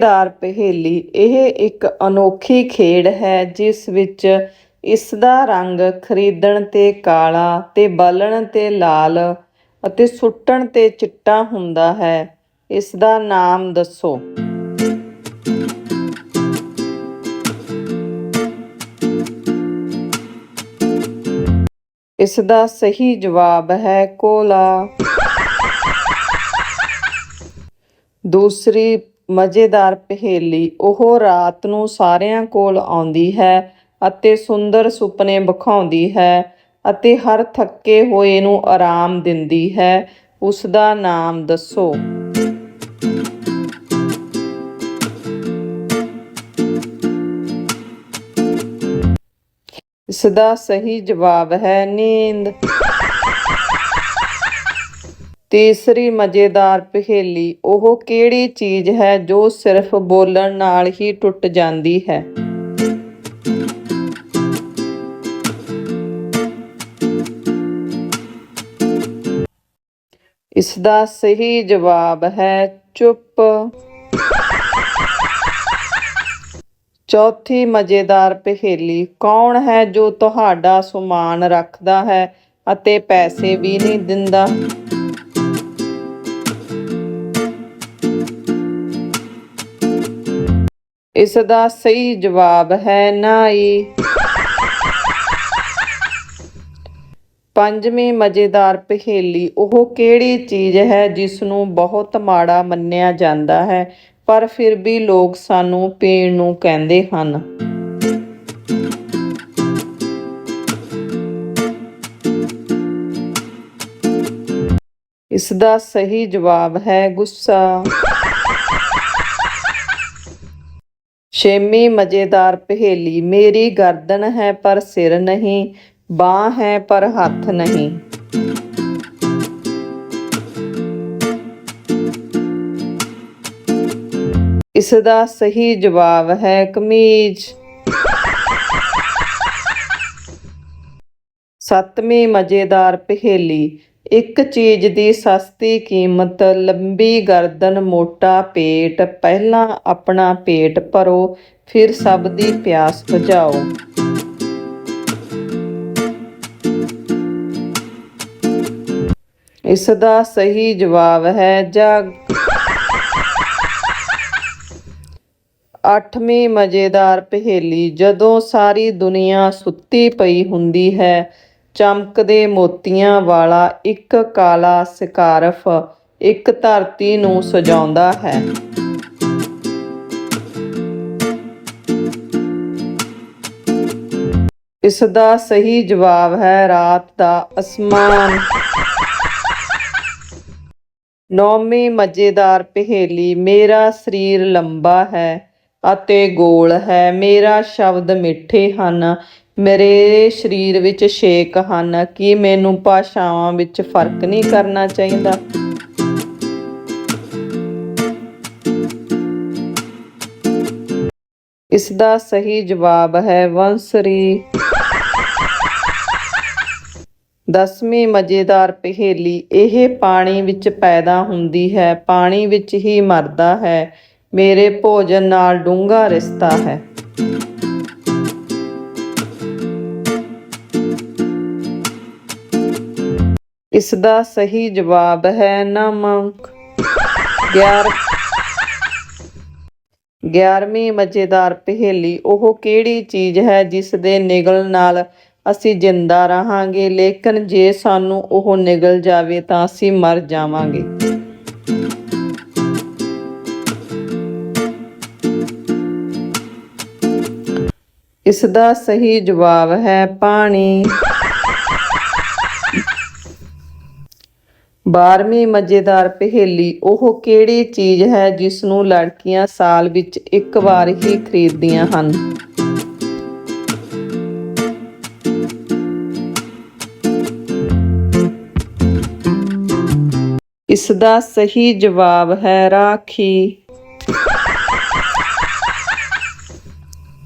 ਦਾਰ ਪਹੇਲੀ। ਇਹ ਇੱਕ ਅਨੋਖੀ ਖੇਡ ਹੈ, ਜਿਸ ਵਿੱਚ ਇਸ ਦਾ ਰੰਗ ਖਰੀਦਣ ਤੇ ਕਾਲਾ ਤੇ ਬਲਣ ਤੇ ਲਾਲ ਅਤੇ ਸੁੱਟਣ ਤੇ ਚਿੱਟਾ ਹੁੰਦਾ ਹੈ। ਇਸ ਦਾ ਨਾਮ ਦੱਸੋ। ਇਸ ਦਾ ਸਹੀ ਜਵਾਬ ਹੈ ਕੋਲਾ। ਦੂਸਰੀ ਮਜ਼ੇਦਾਰ ਪਹੇਲੀ ਉਹ ਰਾਤ ਨੂੰ ਸਾਰਿਆਂ ਕੋਲ ਆਉਂਦੀ ਹੈ ਅਤੇ ਸੁੰਦਰ ਸੁਪਨੇ ਵਿਖਾਉਂਦੀ ਹੈ ਅਤੇ ਹਰ ਥੱਕੇ ਹੋਏ ਨੂੰ ਆਰਾਮ ਦਿੰਦੀ ਹੈ। ਉਸ ਦਾ ਨਾਮ ਦੱਸੋ। ਇਸ ਦਾ ਸਹੀ ਜਵਾਬ ਹੈ ਨੀਂਦ। ਤੀਸਰੀ ਮਜ਼ੇਦਾਰ ਪਹੇਲੀ ਉਹ ਕਿਹੜੀ ਚੀਜ਼ ਹੈ ਜੋ ਸਿਰਫ ਬੋਲਣ ਨਾਲ ਹੀ ਟੁੱਟ ਜਾਂਦੀ ਹੈ? ਇਸ ਦਾ ਸਹੀ ਜਵਾਬ ਹੈ ਚੁੱਪ। ਚੌਥੀ ਮਜ਼ੇਦਾਰ ਪਹੇਲੀ ਕੌਣ ਹੈ ਜੋ ਤੁਹਾਡਾ ਸਮਾਨ ਰੱਖਦਾ ਹੈ ਅਤੇ ਪੈਸੇ ਵੀ ਨਹੀਂ ਦਿੰਦਾ? ਇਸ ਦਾ ਸਹੀ ਜਵਾਬ ਹੈ ਨਾਈ। ਪੰਜਵੀਂ ਮਜ਼ੇਦਾਰ ਪਹੇਲੀ, ਉਹ ਕਿਹੜੀ ਚੀਜ਼ ਹੈ ਜਿਸ ਨੂੰ ਬਹੁਤ ਮਾੜਾ ਮੰਨਿਆ ਜਾਂਦਾ ਹੈ, ਪਰ ਫਿਰ ਵੀ ਲੋਕ ਸਾਨੂੰ ਪੀਣ ਨੂੰ ਕਹਿੰਦੇ ਹਨ? ਇਸ ਦਾ ਸਹੀ ਜਵਾਬ ਹੈ ਗੁੱਸਾ। ਛੇਵੀਂ ਮਜ਼ੇਦਾਰ ਪਹੇਲੀ, ਮੇਰੀ ਗਰਦਨ ਹੈ ਪਰ ਸਿਰ ਨਹੀਂ, ਬਾਹ ਹੈ ਪਰ ਹੱਥ ਨਹੀਂ। ਇਸ ਦਾ ਸਹੀ ਜਵਾਬ ਹੈ ਕਮੀਜ਼। ਸੱਤਵੀਂ ਮਜ਼ੇਦਾਰ ਪਹੇਲੀ ਇੱਕ ਚੀਜ਼ ਦੀ ਸਸਤੀ ਕੀਮਤ, ਲੰਬੀ ਗਰਦਨ, ਮੋਟਾ ਪੇਟ, ਪਹਿਲਾਂ ਆਪਣਾ ਪੇਟ ਭਰੋ, ਫਿਰ ਸਭ ਦੀ ਪਿਆਸ ਬੁਝਾਓ। ਇਸ ਦਾ ਸਹੀ ਜਵਾਬ ਹੈ ਜਗ। ਅੱਠਵੀਂ ਮਜ਼ੇਦਾਰ ਪਹੇਲੀ, ਜਦੋਂ ਸਾਰੀ ਦੁਨੀਆ ਸੁੱਤੀ ਪਈ ਹੁੰਦੀ ਹੈ ਚਮਕਦੇ ਮੋਤੀਆਂ ਵਾਲਾ ਇੱਕ ਕਾਲਾ ਸਕਾਰਫ ਇੱਕ ਧਰਤੀ ਨੂੰ ਸਜਾਉਂਦਾ ਹੈ। ਇਸ ਦਾ ਸਹੀ ਜਵਾਬ ਹੈ ਰਾਤ ਦਾ ਅਸਮਾਨ। ਨੌਵੀਂ ਮਜ਼ੇਦਾਰ ਪਹੇਲੀ, ਮੇਰਾ ਸਰੀਰ ਲੰਬਾ ਹੈ ਅਤੇ ਗੋਲ ਹੈ, ਮੇਰਾ ਸ਼ਬਦ ਮਿੱਠੇ ਹਨ ਮੇਰੇ ਸਰੀਰ ਵਿੱਚ ਛੇਕ ਹਨ। ਕੀ ਮੈਨੂੰ ਭਾਸ਼ਾਵਾਂ ਵਿੱਚ ਫ਼ਰਕ ਨਹੀਂ ਕਰਨਾ ਚਾਹੀਦਾ? ਇਸ ਦਾ ਸਹੀ ਜਵਾਬ ਹੈ ਵੰਸਰੀ। ਦਸਵੀਂ ਮਜ਼ੇਦਾਰ ਪਹੇਲੀ। ਇਹ ਪਾਣੀ ਵਿੱਚ ਪੈਦਾ ਹੁੰਦੀ ਹੈ। ਪਾਣੀ ਵਿੱਚ ਹੀ ਮਰਦਾ ਹੈ। ਮੇਰੇ ਭੋਜਨ ਨਾਲ ਡੂੰਘਾ ਰਿਸ਼ਤਾ ਹੈ। ਇਸ ਦਾ ਸਹੀ ਜਵਾਬ ਹੈ ਨਮਕ। 11 11ਵੀਂ ਮਜ਼ੇਦਾਰ ਪਹੇਲੀ, ਉਹ ਕਿਹੜੀ ਚੀਜ਼ ਹੈ ਜਿਸ ਦੇ ਨਿਗਲ ਨਾਲ ਅਸੀਂ ਜਿੰਦਾ ਰਹਾਂਗੇ? ਲੇਕਿਨ ਜੇ ਸਾਨੂੰ ਉਹ ਨਿਗਲ ਜਾਵੇ ਤਾਂ ਅਸੀਂ ਮਰ ਜਾਵਾਂਗੇ। ਇਸ ਦਾ ਸਹੀ ਜਵਾਬ ਹੈ ਪਾਣੀ। 12ਵੀਂ ਮਜ਼ੇਦਾਰ ਪਹੇਲੀ ਉਹ ਕਿਹੜੀ ਚੀਜ਼ ਹੈ ਜਿਸ ਨੂੰ ਲੜਕੀਆਂ ਸਾਲ ਵਿੱਚ ਇੱਕ ਵਾਰ ਹੀ ਖਰੀਦਦੀਆਂ ਹਨ? ਇਸ ਦਾ ਸਹੀ ਜਵਾਬ ਹੈ ਰਾਖੀ।